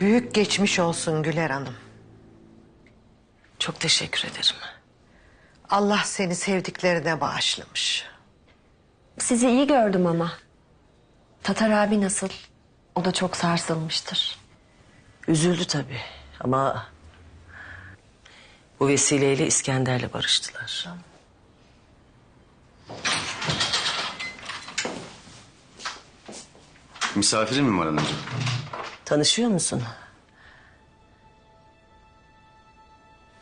Büyük geçmiş olsun Güler Hanım. Çok teşekkür ederim. Allah seni sevdiklerine bağışlamış. Sizi iyi gördüm ama. Tatar abi nasıl? O da çok sarsılmıştır. Üzüldü tabii ama bu vesileyle İskender'le barıştılar. Misafirin mi var anacığım? Tanışıyor musun?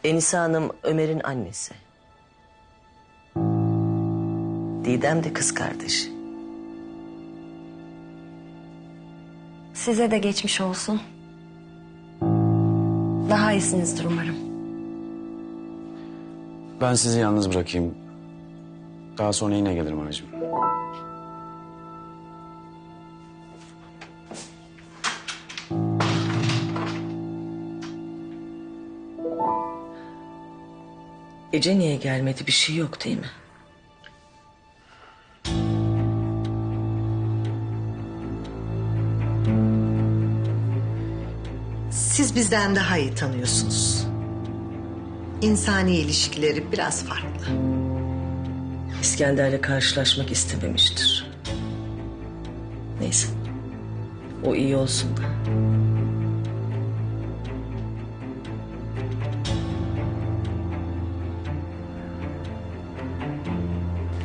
Enisa Hanım Ömer'in annesi. Didem de kız kardeşi. Size de geçmiş olsun. Daha iyisinizdir umarım. Ben sizi yalnız bırakayım. Daha sonra yine gelirim anacığım. Ece niye gelmedi bir şey yok değil mi? Siz bizden daha iyi tanıyorsunuz. İnsani ilişkileri biraz farklı. İskender'le karşılaşmak istememiştir. Neyse. O iyi olsun da.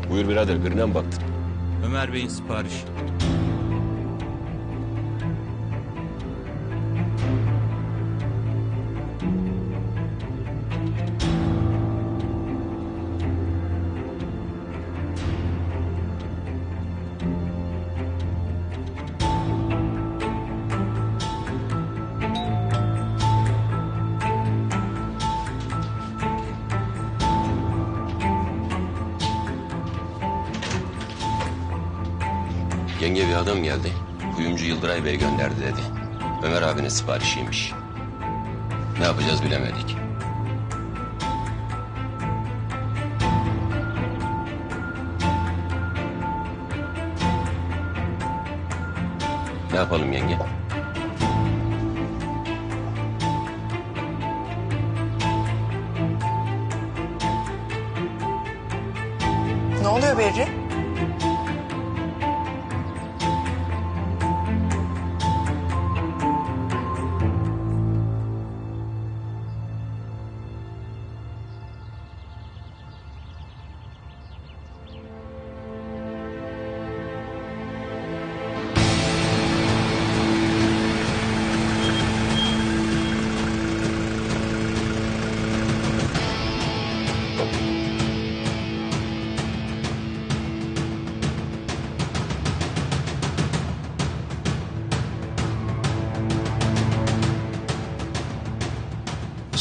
Buyur birader birine mi baktın? Ömer Bey'in siparişi. Yenge bir adam geldi. Kuyumcu Yıldıray Bey gönderdi dedi. Ömer abinin siparişiymiş. Ne yapacağız bilemedik. Ne yapalım yenge? Ne oluyor Berri?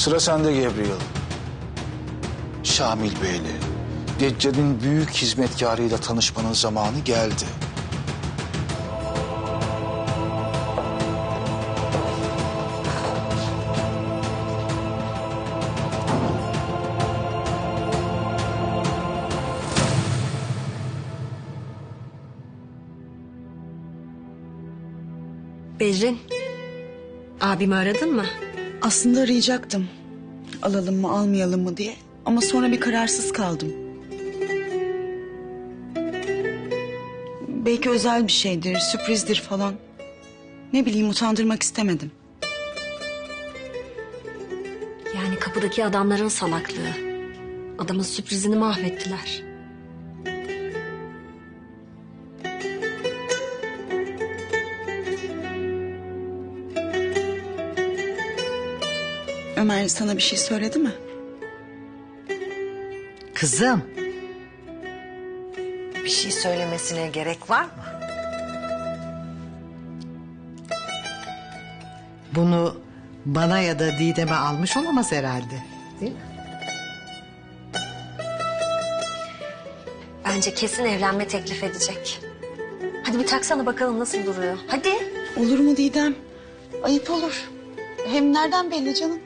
Sıra sende Gabriel. Şamil Bey'le Deccal'in büyük hizmetkarıyla tanışmanın zamanı geldi. Berrin. Abimi aradın mı? Aslında arayacaktım. Alalım mı almayalım mı diye. Ama sonra bir kararsız kaldım. Belki özel bir şeydir, sürprizdir falan. Ne bileyim utandırmak istemedim. Yani kapıdaki adamların salaklığı. Adamın sürprizini mahvettiler. Ömer sana bir şey söyledi mi? Kızım. Bir şey söylemesine gerek var mı? Bunu bana ya da Didem'e almış olamaz herhalde. Değil mi? Bence kesin evlenme teklif edecek. Hadi bir taksana bakalım nasıl duruyor. Hadi. Olur mu Didem? Ayıp olur. Hem nereden belli canım?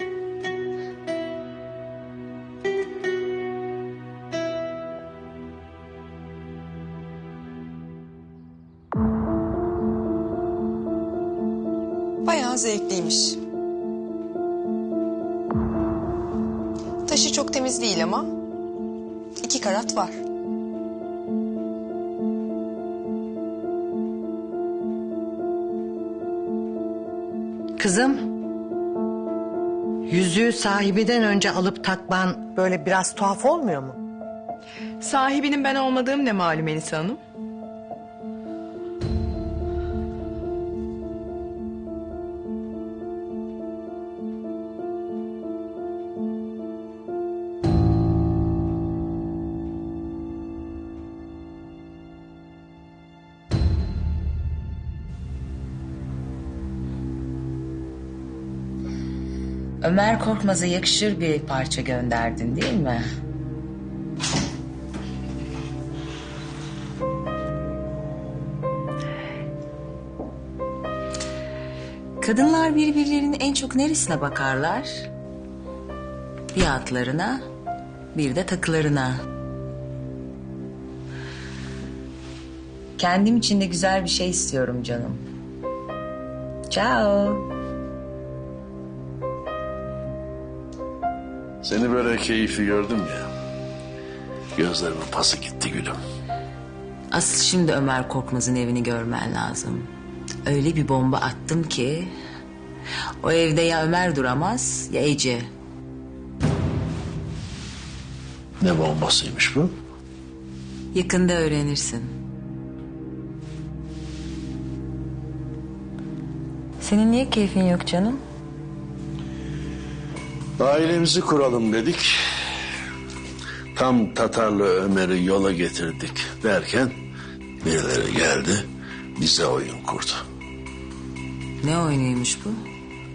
Bayağı zevkliymiş. Taşı çok temiz değil ama iki karat var. Kızım. Yüzüğü sahibinden önce alıp takman böyle biraz tuhaf olmuyor mu? Sahibinin ben olmadığım ne malum Elisa Hanım? Ömer Korkmaz'a yakışır bir parça gönderdin değil mi? Kadınlar birbirlerinin en çok neresine bakarlar? Bir atlarına, bir de takılarına. Kendim için de güzel bir şey istiyorum canım. Ciao. Seni böyle keyifli gördüm ya. Gözlerimin pası gitti gülüm. Asıl şimdi Ömer Korkmaz'ın evini görmen lazım. Öyle bir bomba attım ki... ...o evde ya Ömer duramaz ya Ece. Ne bombasıymış bu? Yakında öğrenirsin. Senin niye keyfin yok canım? Ailemizi kuralım dedik. Tam Tatarlı Ömer'i yola getirdik derken birileri geldi bize oyun kurdu. Ne oyunuymuş bu?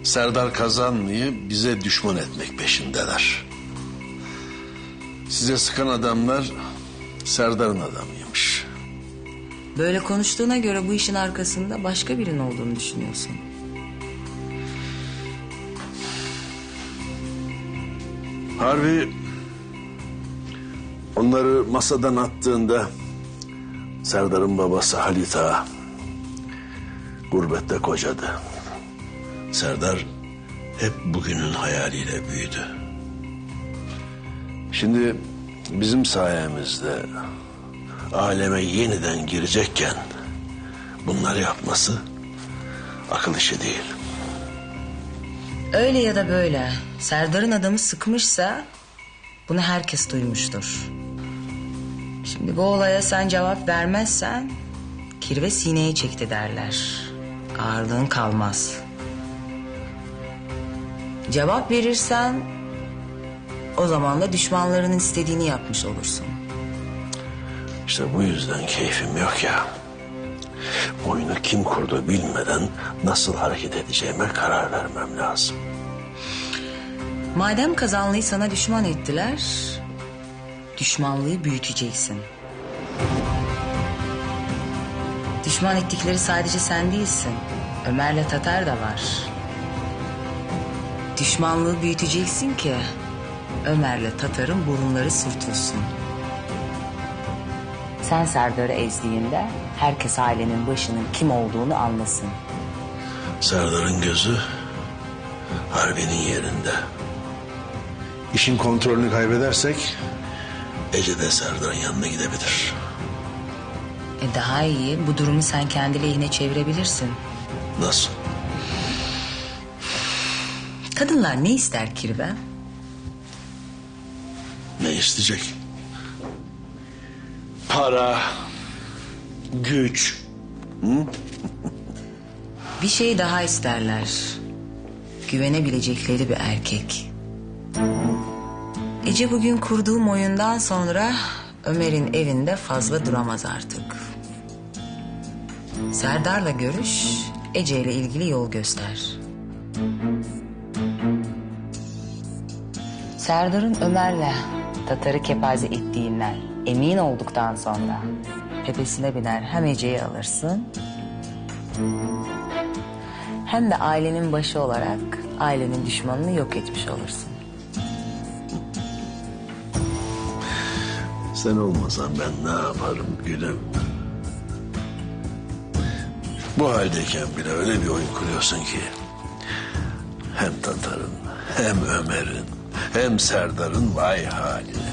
Serdar kazanmayı bize düşman etmek peşindeler. Size sıkan adamlar Serdar'ın adamıymış. Böyle konuştuğuna göre bu işin arkasında başka birinin olduğunu düşünüyorsun. Harbi onları masadan attığında Serdar'ın babası Halit Ağa gurbette kocadı. Serdar hep bugünün hayaliyle büyüdü. Şimdi bizim sayemizde aleme yeniden girecekken bunları yapması akıl işi değil. Öyle ya da böyle Serdar'ın adamı sıkmışsa bunu herkes duymuştur. Şimdi bu olaya sen cevap vermezsen kirve sineye çekti derler. Ağırlığın kalmaz. Cevap verirsen o zaman da düşmanlarının istediğini yapmış olursun. İşte bu yüzden keyfim yok ya. Oyunu kim kurdu bilmeden nasıl hareket edeceğime karar vermem lazım. Madem kazanlıyı sana düşman ettiler, düşmanlığı büyüteceksin. Düşman ettikleri sadece sen değilsin. Ömer'le Tatar da var. Düşmanlığı büyüteceksin ki Ömer'le Tatar'ın burunları sürtülsün. Sen Serdar'ı ezdiğinde herkes ailenin başının kim olduğunu anlasın. Serdar'ın gözü Harbi'nin yerinde. İşin kontrolünü kaybedersek Ece de Serdar'ın yanına gidebilir. E daha iyi bu durumu sen kendi lehine çevirebilirsin. Nasıl? Kadınlar ne ister Kirve? Ne isteyecek? Para, güç. Bir şey daha isterler. Güvenebilecekleri bir erkek. Ece bugün kurduğum oyundan sonra Ömer'in evinde fazla duramaz artık. Serdar'la görüş, Ece ile ilgili yol göster. Serdar'ın Ömer'le Tatar'ı kepaze ettiğinden emin olduktan sonra tepesine biner hem Ece'yi alırsın hem de ailenin başı olarak ailenin düşmanını yok etmiş olursun. Sen olmasan ben ne yaparım gülüm? Bu haldeyken bile öyle bir oyun kuruyorsun ki... ...hem Tatar'ın, hem Ömer'in, hem Serdar'ın vay haline.